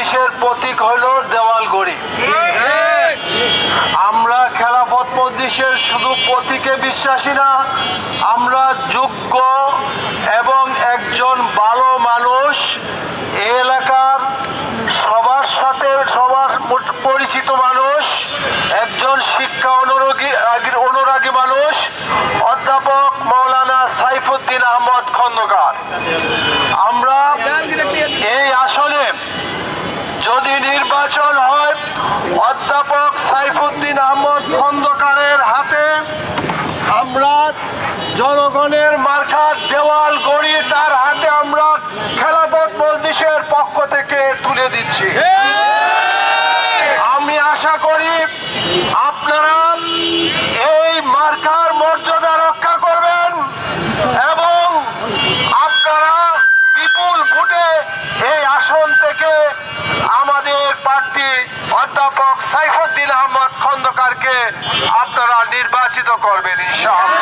জিনিসের প্রতীক হল দেওয়াল গড়ি। আমরা খেলাফত মজলিসের শুধু প্রতীকে বিশ্বাসী না, আমরা যোগ্য এবং একজন ভালো মানুষ এলাকার সবার সাথে সবার পরিচিত মানুষ, একজন শিক্ষা অনুরোগী জনগণের মার্কার দেওয়াল গড়ি তার হাতে আমরা খেলাপথ মজলিসের পক্ষ থেকে তুলে দিচ্ছি। সরকারকে আপনারা নির্বাচিত করবেন ইনশাআল্লাহ।